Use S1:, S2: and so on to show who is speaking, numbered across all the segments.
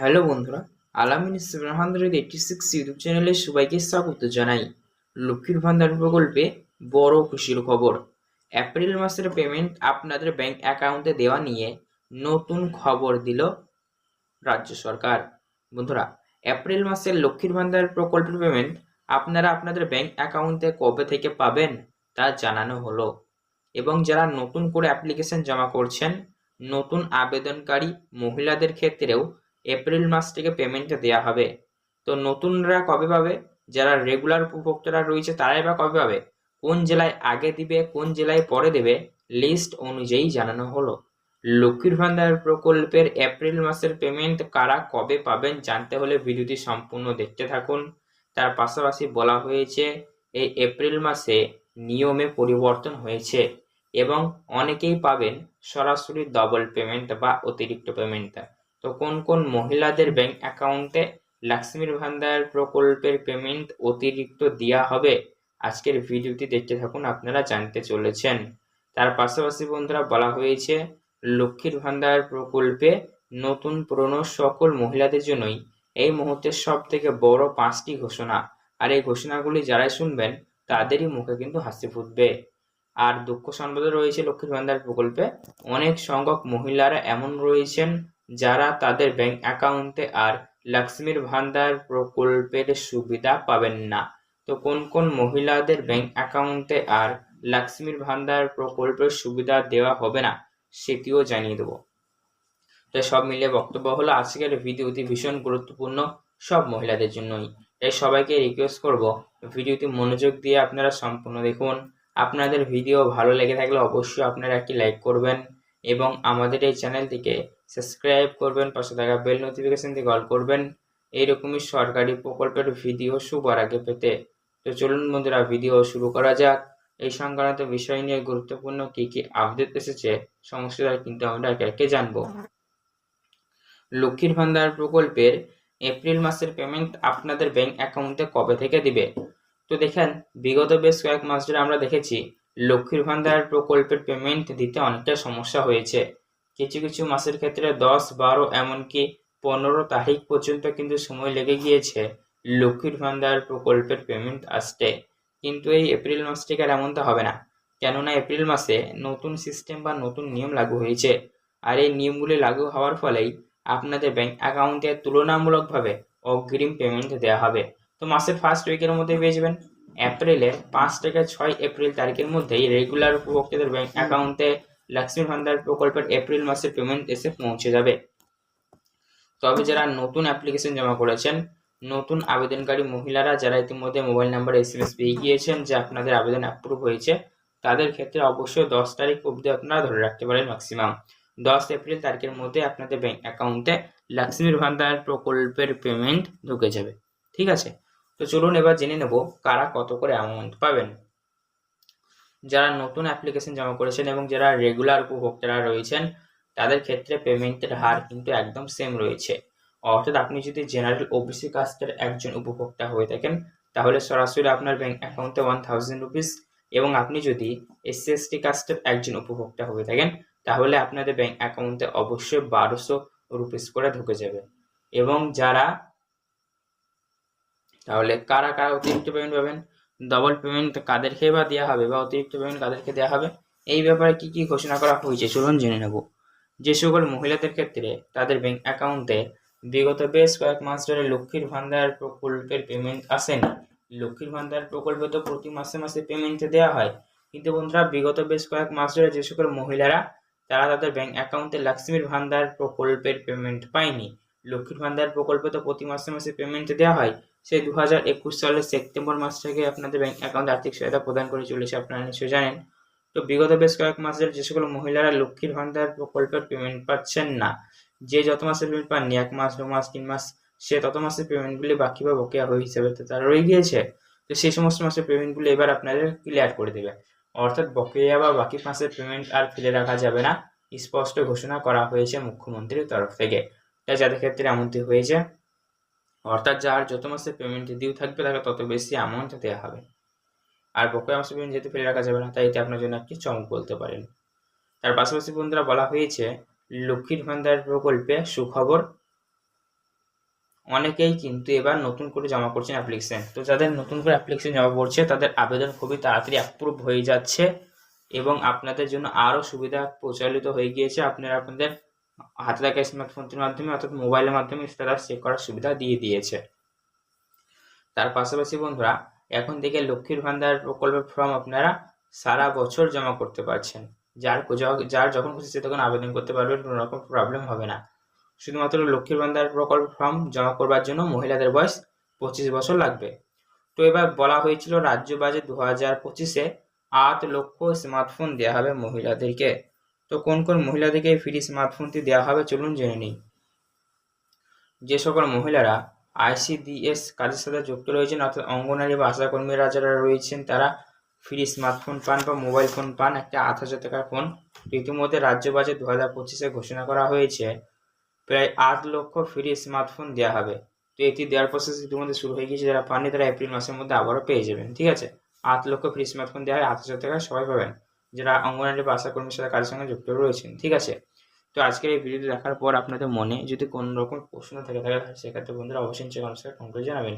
S1: Hello বন্ধুরা, Alamin seven hundred eighty six YouTube চ্যানেলে সবাইকে স্বাগত জানাই। লক্ষ্মীর ভান্ডার প্রকল্পে বড় খুশির খবর। এপ্রিল মাসের পেমেন্ট আপনাদের ব্যাংক অ্যাকাউন্টে দেওয়া নিয়ে নতুন খবর দিল রাজ্য সরকার। বন্ধুরা, এপ্রিল মাসের লক্ষ্মীর ভান্ডার প্রকল্পের পেমেন্ট আপনারা আপনাদের ব্যাংক অ্যাকাউন্টে কবে থেকে পাবেন তা জানানো হলো। এবং যারা নতুন করে অ্যাপ্লিকেশন জমা করছেন, নতুন আবেদনকারী মহিলাদের ক্ষেত্রেও এপ্রিল মাস থেকে পেমেন্টটা দেওয়া হবে। তো নতুনরা কবে পাবে? যারা রেগুলার উপভোক্তারা রয়েছে তারাই বা কবে পাবে? কোন জেলায় আগে দিবে, কোন জেলায় পরে দেবে? লিস্ট অনুযায়ী জানানো হলো। লক্ষ্মীর ভান্ডার প্রকল্পের এপ্রিল মাসের পেমেন্ট কারা কবে পাবেন জানতে হলে ভিডিওটি সম্পূর্ণ দেখতে থাকুন। তার পাশাপাশি বলা হয়েছে, এই এপ্রিল মাসে নিয়মে পরিবর্তন হয়েছে এবং অনেকেই পাবেন সরাসরি ডবল পেমেন্ট বা অতিরিক্ত পেমেন্ট তো কোন কোন মহিলাদের ব্যাংক অ্যাকাউন্টে লক্ষ্মীর ভান্ডার প্রকল্পের পেমেন্ট অতিরিক্ত দেওয়া হবে? আজকের ভিডিওটি দেখতে থাকুন, আপনারা জানতে চলেছেন। তার পাশাপাশি বন্ধুরা, বলা হয়েছে লক্ষ্মীর ভান্ডার প্রকল্পে নতুন পুরনো সকল মহিলাদের জন্যই এই মুহূর্তে সব থেকে বড় পাঁচটি ঘোষণা। আর এই ঘোষণাগুলি যারাই শুনবেন, তাদেরই মুখে কিন্তু হাসি ফুটবে। আর দুঃখ সংবাদও রয়েছে লক্ষ্মীর ভান্ডার প্রকল্পে। অনেক সংখ্যক মহিলারা এমন রয়েছেন যারা তাদের ব্যাংক অ্যাকাউন্টে আর লক্ষ্মীর ভান্ডার প্রকল্পের সুবিধা পাবেন না। তো কোন কোন মহিলাদের ব্যাংক অ্যাকাউন্টে আর লক্ষ্মীর ভান্ডার প্রকল্পের সুবিধা দেওয়া হবে না, সেটিও জানিয়ে দেবো। তো সব মিলিয়ে বক্তব্য হলো, আজকের ভিডিওটি ভীষণ গুরুত্বপূর্ণ সব মহিলাদের জন্যই। তাই সবাইকে রিকোয়েস্ট করব, ভিডিওটি মনোযোগ দিয়ে আপনারা সম্পূর্ণ দেখুন। আপনাদের ভিডিও ভালো লেগে থাকলে অবশ্যই আপনারা একটি লাইক করবেন এবং আমাদের এই চ্যানেলটিকে সাবস্ক্রাইব করবেন, পাশে থাকা বেল নোটিফিকেশন দিয়ে কল করবেন। এইরকমই সরকারি প্রকল্পের ভিডিও সবার আগে পেতে। তো চলুন বন্ধুরা ভিডিও শুরু করা যাক। এই সংক্রান্ত বিষয় নিয়ে গুরুত্বপূর্ণ কি কি আপডেট এসেছে সমস্যাটা কিন্তু আমরা একে একে জানব। লক্ষ্মীর ভান্ডার প্রকল্পের এপ্রিল মাসের পেমেন্ট আপনাদের ব্যাংক অ্যাকাউন্টে কবে থেকে দিবে? তো দেখেন, বিগত বেশ কয়েক মাস ধরে আমরা দেখেছি, লক্ষ্মীর ভান্ডার প্রকল্পের পেমেন্ট দিতে অনেকটা সমস্যা হয়েছে। কিছু কিছু মাসের ক্ষেত্রে দশ, বারো, এমনকি পনেরো তারিখ পর্যন্ত কিন্তু সময় লেগে গিয়েছে। লক্ষ্মীর ভান্ডার প্রকল্পের পেমেন্ট আসতে। কিন্তু এই এপ্রিল মাস থেকে আর এমনটা হবে না। কেননা এপ্রিল মাসে নতুন সিস্টেম বা নতুন নিয়ম লাগু হয়েছে। আর এই নিয়মগুলি লাগু হওয়ার ফলেই আপনাদের ব্যাংক অ্যাকাউন্টে তুলনামূলকভাবে অগ্রিম পেমেন্ট দেওয়া হবে। তো মাসের ফার্স্ট উইকের মধ্যে পেয়ে যাবেন। এপ্রিলের পাঁচ থেকে ছয় এপ্রিল তারিখের মধ্যেই রেগুলার উপভোক্তাদের ব্যাংক অ্যাকাউন্টে লক্ষ্মী ভান্ডার প্রকল্পের এপ্রিল মাসের পেমেন্ট এসে পৌঁছে যাবে। তবে যারা নতুন অ্যাপ্লিকেশন জমা করেছেন, নতুন আবেদনকারী মহিলারা যারা ইতিমধ্যে mobile number S M S পেয়ে গিয়েছেন, যে আপনাদের আবেদন অ্যাপ্রুভ হয়েছে, তাদের ক্ষেত্রে অবশ্যই দশ তারিখ অবধি আপনারা ধরে রাখতে পারেন ম্যাক্সিমাম দশ এপ্রিল তারিখের মধ্যে আপনাদের ব্যাংক অ্যাকাউন্টে লক্ষ্মীর ভান্ডার প্রকল্পের পেমেন্ট ঢুকে যাবে। ঠিক আছে? তো চলুন এবার জেনে নেব কারা কত করে অ্যামাউন্ট পাবেন। যারা নতুন অ্যাপ্লিকেশন জমা করেছেন এবং যারা রেগুলার উপভোক্তারা রয়েছেন, তাদের ক্ষেত্রে পেমেন্টের হার কিন্তু একদম সেম রয়েছে। অর্থাৎ আপনি যদি জেনারেল ওবিসি কাস্টের একজন উপভোক্তা হয়ে থাকেন, তাহলে সরাসরি আপনার ব্যাংক অ্যাকাউন্টে ওয়ান থাউজেন্ড রুপিস এবং আপনি যদি এসসি এসটি কাস্টের একজন উপভোক্তা হয়ে থাকেন, তাহলে আপনাদের ব্যাংক অ্যাকাউন্টে অবশ্যই বারোশো রুপিস করে ঢুকে যাবে। এবং যারা, তাহলে কারা কারা অতিরিক্ত পেমেন্ট পাবেন? ডবল পেমেন্ট কাদেরকে বা দেওয়া হবে বা অতিরিক্ত পেমেন্ট কাদেরকে দেওয়া হবে? এই ব্যাপারে কি কি ঘোষণা করা হয়েছে চলুন জেনে নেব। যে সকল মহিলাদের ক্ষেত্রে তাদের ব্যাংক অ্যাকাউন্টে বিগত বেশ কয়েক মাস ধরে লক্ষ্মীর ভান্ডার প্রকল্পের পেমেন্ট আসেনি লক্ষ্মীর ভান্ডার প্রকল্পে তো প্রতি মাসে মাসে পেমেন্ট দেওয়া হয়। কিন্তু বন্ধুরা, বিগত বেশ কয়েক মাস ধরে যে সকল মহিলারা, তারা তাদের ব্যাংক অ্যাকাউন্টে লক্ষ্মীর ভান্ডার প্রকল্পের পেমেন্ট পায়নি। লক্ষ্মীর ভান্ডার প্রকল্পে তো প্রতি মাসে মাসে পেমেন্ট দেওয়া হয়। সেই দু হাজার একুশ সালের সেপ্টেম্বর মাস থেকে আপনাদের ব্যাংক অ্যাকাউন্টে আর্থিক সহায়তা প্রদান করে চলেছে আপনারা নিশ্চয়ই জানেন। তো বিগত বেশ কয়েক মাস ধরে যে সকল মহিলারা লক্ষ্মীর ভান্ডার প্রকল্পের পেমেন্ট পাচ্ছেন না, যে যত মাসের পেমেন্ট পাননি, এক মাস, দু মাস, তিন মাস, সে তত মাসের পেমেন্টগুলি বাকি বা বকেয়া হয়ে হিসাবে তো তারা রয়ে গিয়েছে। তো সেই সমস্ত মাসের পেমেন্টগুলি এবার আপনাদের ক্লিয়ার করে দেবে। অর্থাৎ বকেয়া বা বাকি মাসের পেমেন্ট আর ফেলে রাখা যাবে না, স্পষ্ট ঘোষণা করা হয়েছে মুখ্যমন্ত্রীর তরফ থেকে। তাই যাদের ক্ষেত্রে এমনটি হয়েছে অর্থাৎ যার যত মাসে পেমেন্ট ডিউ থাকবে, তাকে তত বেশি অ্যামাউন্ট দেওয়া হবে। আর বকেয়া মাসে পেমেন্ট যেহেতু ফেলে রাখা যাবে না, তাই এটি আপনার জন্য একটি চমক বলতে পারেন। তার পাশাপাশি বন্ধুরা বলা হয়েছে, লক্ষ্মীর ভান্ডার প্রকল্পে সুখবর। অনেকেই কিন্তু এবার নতুন করে জমা করছেন অ্যাপ্লিকেশন তো যাদের নতুন করে অ্যাপ্লিকেশন জমা পড়ছে, তাদের আবেদন খুবই তাড়াতাড়ি অ্যাপ্রুভ হয়ে যাচ্ছে এবং আপনাদের জন্য আরও সুবিধা প্রচলিত হয়ে গিয়েছে। আপনারা আপনাদের হাতে থাকা স্মার্টফোনটির মাধ্যমে অর্থাৎ মোবাইলের মাধ্যমে স্ট্যাটাস চেক করার সুবিধা দিয়ে দিয়েছে। তার পাশাপাশি বন্ধুরা, এখন থেকে লক্ষ্মীর ভান্ডার প্রকল্পের ফর্ম আপনারা সারা বছর জমা করতে পারছেন। যার যার যখন খুশি সে তখন আবেদন করতে পারবেন কোনো রকম প্রবলেম হবে না। শুধুমাত্র লক্ষ্মীর ভান্ডার প্রকল্প ফর্ম জমা করবার জন্য মহিলাদের বয়স পঁচিশ বছর লাগবে। তো এবার বলা হয়েছিল, রাজ্য বাজেট দু হাজার পঁচিশে আট লক্ষ স্মার্টফোন দেওয়া হবে মহিলাদেরকে। তো কোন কোন মহিলাদেরকে ফ্রি স্মার্টফোনটি দেওয়া হবে চলুন জেনে নিই। যে সকল মহিলারা আইসিডিএস কাজের সাথে যুক্ত রয়েছেন, অর্থাৎ অঙ্গনারী বা আশাকর্মীরা যারা রয়েছেন, তারা ফ্রি স্মার্টফোন পান বা মোবাইল ফোন পান। একটা আট হাজার টাকার ফোন ইতিমধ্যে রাজ্য বাজেট দু হাজার পঁচিশে ঘোষণা করা হয়েছে। প্রায় আট লক্ষ ফ্রি স্মার্টফোন দেওয়া হবে। তো এটি দেওয়ার প্রসেস ইতিমধ্যে শুরু হয়ে গিয়েছে। যারা পাননি, তারা এপ্রিল মাসের মধ্যে আবারও পেয়ে যাবেন। ঠিক আছে? আট লক্ষ ফ্রি স্মার্টফোন দেওয়া হয়, আট হাজার টাকা সবাই পাবেন। যারা অঙ্গনারী বা আশাকর্মীর সাথে কাজের সঙ্গে যুক্ত রয়েছেন, ঠিক আছে? তো আজকের এই ভিডিওটি দেখার পর আপনাদের মনে যদি কোনো রকম প্রশ্ন থেকে থাকে সেক্ষেত্রে বন্ধুরা অবশ্যই নিচে কমেন্ট ফোন করে জানাবেন।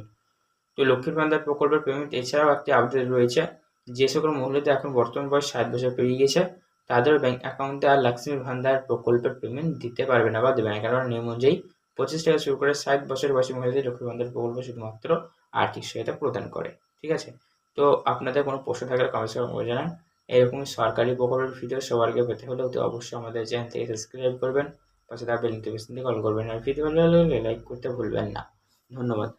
S1: তো লক্ষ্মীর ভান্ডার প্রকল্পের পেমেন্ট এছাড়াও একটি আপডেট রয়েছে, যে সকল মহিলাদের এখন বর্তমান বয়স ষাট বছর পেরিয়ে গেছে তাদের ব্যাংক অ্যাকাউন্টে আর লক্ষ্মী ভান্ডার প্রকল্পের পেমেন্ট দিতে পারবে না বা দেবে না, কারণ নিয়ম অনুযায়ী পঁচিশ টাকা শুরু করে ষাট বছর বয়সী মহিলাদের লক্ষ্মী ভান্ডার প্রকল্প শুধুমাত্র আর্থিক সহায়তা প্রদান করে, ঠিক আছে? তো আপনাদের কোনো প্রশ্ন থাকলে কমেন্টস জানান। এরকম সরকারি প্রকল্পের ভিডিও সবার আগে পেতে হলে অতি অবশ্যই আমাদের চ্যানেল থেকে সাবস্ক্রাইব করবেন, পাশে থাকা বেল নোটিফিকেশন দিয়ে কল করবেন, আর ভিডিও ভালো লাগলে লাইক করতে ভুলবেন না। ধন্যবাদ।